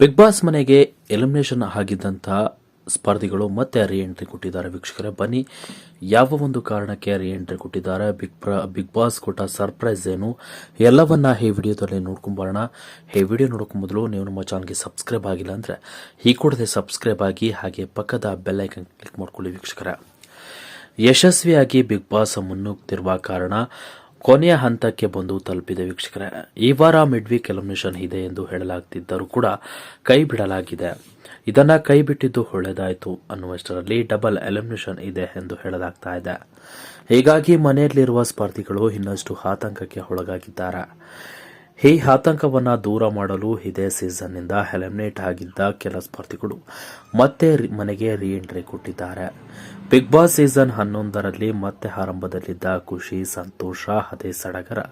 Big Boss ಮನೆಗೆ elimination ಆಗಿದ್ದಂತಹ ಸ್ಪರ್ಧಿಗಳು ಮತ್ತೆ ರಿ ಎಂಟ್ರಿ ಕೊಟ್ಟಿದ್ದಾರೆ. ವೀಕ್ಷಕರೇ, ಬನ್ನಿ, ಯಾವ ಒಂದು ಕಾರಣಕ್ಕೆ ರಿ ಎಂಟ್ರಿ ಕೊಟ್ಟಿದ್ದಾರೆ ಬಿಗ್ ಬಿಗ್ ಬಾಸ್ ಕೊಟ್ಟ ಸರ್ಪ್ರೈಸ್ ಏನು? ಎಲ್ಲವನ್ನ ಈ ವಿಡಿಯೋದಲ್ಲಿ ನೋಡ್ಕೊಂಬರೋಣ. ಈ ವಿಡಿಯೋ ನೋಡೋಕೆ ಮೊದಲು ನೀವು ನಮ್ಮ ಚಾನಲ್ಗೆ ಸಬ್ಸ್ಕ್ರೈಬ್ ಆಗಿಲ್ಲ ಅಂದ್ರೆ, ಈ ಕೂಡದೆ ಸಬ್ಸ್ಕ್ರೈಬ್ ಆಗಿ ಹಾಗೆ ಪಕ್ಕದ ಬೆಲ್ ಐಕನ್ ಕ್ಲಿಕ್ ಮಾಡ್ಕೊಳ್ಳಿ ವೀಕ್ಷಕರೇ. ಯಶಸ್ವಿಯಾಗಿ ಬಿಗ್ ಬಾಸ್ ಮುನ್ನುಗ್ತಿರುವ ಕಾರಣ ಕೊನೆಯ ಹಂತಕ್ಕೆ ಬಂದು ತಲುಪಿದೆ ವೀಕ್ಷಕರೇ. ಈ ವಾರ ಮಿಡ್ ವೀಕ್ ಎಲಿಮಿನೇಷನ್ ಇದೆ ಎಂದು ಹೇಳಲಾಗ್ತಿದ್ದರೂ ಕೂಡ ಕೈ ಬಿಡಲಾಗಿದೆ. ಇದನ್ನ ಕೈ ಬಿಟ್ಟಿದ್ದು ಒಳ್ಳೆದಾಯಿತು ಅನ್ನುವಷ್ಟರಲ್ಲಿ ಡಬಲ್ ಎಲಿಮಿನೇಷನ್ ಇದೆ ಎಂದು ಹೇಳಲಾಗ್ತಾ ಇದೆ. ಹೀಗಾಗಿ ಮನೆಯಲ್ಲಿರುವ ಸ್ಪರ್ಧಿಗಳು ಇನ್ನಷ್ಟು ಆತಂಕಕ್ಕೆ ಒಳಗಾಗಿದ್ದಾರೆ. ಈ ಆತಂಕವನ್ನು ದೂರ ಮಾಡಲು ಇದೇ ಸೀಸನ್ನಿಂದ ಎಲಿಮಿನೇಟ್ ಆಗಿದ್ದ ಕೆಲ ಸ್ಪರ್ಧಿಗಳು ಮತ್ತೆ ಮನೆಗೆ ರೀ ಎಂಟ್ರಿ ಕೊಟ್ಟಿದ್ದಾರೆ. ಬಿಗ್ ಬಾಸ್ ಸೀಸನ್ ಹನ್ನೊಂದರಲ್ಲಿ ಮತ್ತೆ ಆರಂಭದಲ್ಲಿದ್ದ ಖುಷಿ, ಸಂತೋಷ, ಅದೇ ಸಡಗರ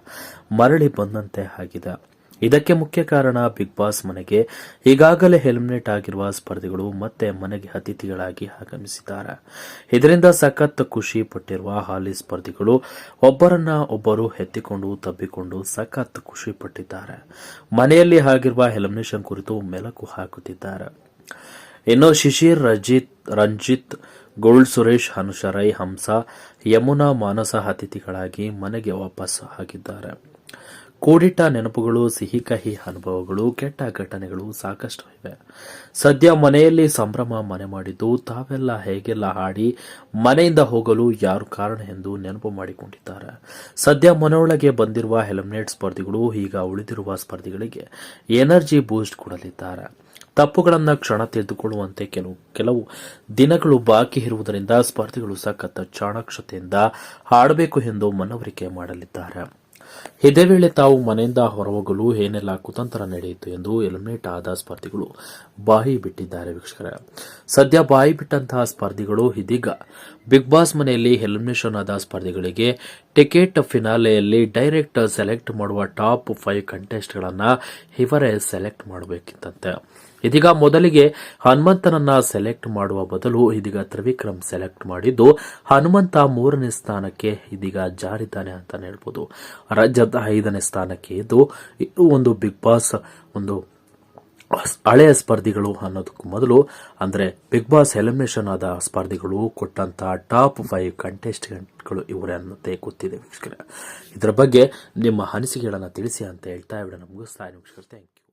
ಮರಳಿ ಬಂದಂತೆ ಆಗಿದೆ. ಇದಕ್ಕೆ ಮುಖ್ಯ ಕಾರಣ ಬಿಗ್ ಬಾಸ್ ಮನೆಗೆ ಈಗಾಗಲೇ ಹೆಲ್ಮೆಟ್ ಆಗಿರುವ ಸ್ಪರ್ಧಿಗಳು ಮತ್ತೆ ಮನೆಗೆ ಅತಿಥಿಗಳಾಗಿ ಆಗಮಿಸಿದ್ದಾರೆ. ಇದರಿಂದ ಸಖತ್ ಖುಷಿ ಪಟ್ಟಿರುವ ಹಾಲಿ ಸ್ಪರ್ಧಿಗಳು ಒಬ್ಬರನ್ನ ಒಬ್ಬರು ಎತ್ತಿಕೊಂಡು ತಬ್ಬಿಕೊಂಡು ಸಖತ್ ಖುಷಿ ಪಟ್ಟಿದ್ದಾರೆ. ಮನೆಯಲ್ಲಿ ಆಗಿರುವ ಹೆಲ್ಮಿನೇಷನ್ ಕುರಿತು ಮೆಲುಕು ಹಾಕುತ್ತಿದ್ದಾರೆ. ಇನ್ನು ಶಿಶಿರ್, ರಜಿತ್, ರಂಜಿತ್ ಗೋಲ್ಡ್ ಸುರೇಶ್ ಹನುಷರೈ ಹಂಸ, ಯಮುನಾ ಮಾನಸ ಅತಿಥಿಗಳಾಗಿ ಮನೆಗೆ ವಾಪಸ್ ಆಗಿದ್ದಾರೆ. ಕೂಡಿಟ್ಟ ನೆನಪುಗಳು, ಸಿಹಿ ಕಹಿ ಅನುಭವಗಳು, ಕೆಟ್ಟ ಘಟನೆಗಳು ಸಾಕಷ್ಟು ಇವೆ. ಸದ್ಯ ಮನೆಯಲ್ಲಿ ಸಂಭ್ರಮ ಮನೆ ಮಾಡಿದ್ದು, ತಾವೆಲ್ಲ ಹೇಗೆಲ್ಲ ಹಾಡಿ ಮನೆಯಿಂದ ಹೋಗಲು ಯಾರು ಕಾರಣ ಎಂದು ನೆನಪು ಮಾಡಿಕೊಂಡಿದ್ದಾರೆ. ಸದ್ಯ ಮನೆಯೊಳಗೆ ಬಂದಿರುವ ಹೆಲ್ಮೆಟ್ ಸ್ಪರ್ಧಿಗಳು, ಈಗ ಉಳಿದಿರುವ ಸ್ಪರ್ಧಿಗಳಿಗೆ ಎನರ್ಜಿ ಬೂಸ್ಟ್ ಕೊಡಲಿದ್ದಾರೆ. ತಪ್ಪುಗಳನ್ನು ಕ್ಷಣ ತೆಗೆದುಕೊಳ್ಳುವಂತೆ ಕೆಲವು ಕೆಲವು ದಿನಗಳು ಬಾಕಿ ಇರುವುದರಿಂದ ಸ್ಪರ್ಧಿಗಳು ಸಖತ್ ಚಾಣಾಕ್ಷತೆಯಿಂದ ಹಾಡಬೇಕು ಎಂದು ಮನವರಿಕೆ ಮಾಡಲಿದ್ದಾರೆ. ಇದೇ ವೇಳೆ ತಾವು ಮನೆಯಿಂದ ಹೊರಹೋಗಲು ಏನೆಲ್ಲ ಕುತಂತ್ರ ನಡೆಯಿತು ಎಂದು ಎಲಿಮಿನೇಟ್ ಆದ ಸ್ಪರ್ಧಿಗಳು ಬಾಯಿ ಬಿಟ್ಟಿದ್ದಾರೆ ವೀಕ್ಷಕರ. ಸದ್ಯ ಬಾಯಿ ಬಿಟ್ಟಂತಹ ಸ್ಪರ್ಧಿಗಳು ಇದೀಗ ಬಿಗ್ ಬಾಸ್ ಮನೆಯಲ್ಲಿ ಎಲಿಮಿನೇಷನ್ ಆದ ಸ್ಪರ್ಧಿಗಳಿಗೆ ಟಿಕೆಟ್ ಫಿನಾಲೆಯಲ್ಲಿ ಡೈರೆಕ್ಟ್ ಸೆಲೆಕ್ಟ್ ಮಾಡುವ ಟಾಪ್ ಫೈವ್ ಕಂಟೆಸ್ಟ್ಗಳನ್ನ ಇವರೇ ಸೆಲೆಕ್ಟ್ ಮಾಡಬೇಕಿತ್ತಂತೆ. ಇದೀಗ ಮೊದಲಿಗೆ ಹನುಮಂತನನ್ನ ಸೆಲೆಕ್ಟ್ ಮಾಡುವ ಬದಲು ಇದೀಗ ತ್ರಿವಿಕ್ರಮ್ ಸೆಲೆಕ್ಟ್ ಮಾಡಿದ್ದು ಹನುಮಂತ ಮೂರನೇ ಸ್ಥಾನಕ್ಕೆ ಇದೀಗ ಜಾರಿದ್ದಾನೆ ಅಂತಾನೆ ಹೇಳ್ಬೋದು. ರಾಜ್ಯದ ಐದನೇ ಸ್ಥಾನಕ್ಕೆ ಇದ್ದು ಇದು ಒಂದು ಬಿಗ್ ಬಾಸ್, ಒಂದು ಹಳೆಯ ಸ್ಪರ್ಧಿಗಳು ಅನ್ನೋದಕ್ಕೂ ಮೊದಲು, ಅಂದರೆ ಬಿಗ್ ಬಾಸ್ ಎಲಿಮಿನೇಷನ್ ಆದ ಸ್ಪರ್ಧಿಗಳು ಕೊಟ್ಟಂತ ಟಾಪ್ ಫೈವ್ ಕಂಟೆಸ್ಟೆಂಟ್ಗಳು ಇವರೇ ಅನ್ನೋದೇ ಗೊತ್ತಿದೆ ವೀಕ್ಷಕರೇ. ಇದರ ಬಗ್ಗೆ ನಿಮ್ಮ ಅನಿಸಿಕೆಗಳನ್ನು ತಿಳಿಸಿ ಅಂತ ಹೇಳ್ತಾ ಇವರ ಮುಗಿಸ್ತಾ ವೀಕ್ಷಕರು. Thank you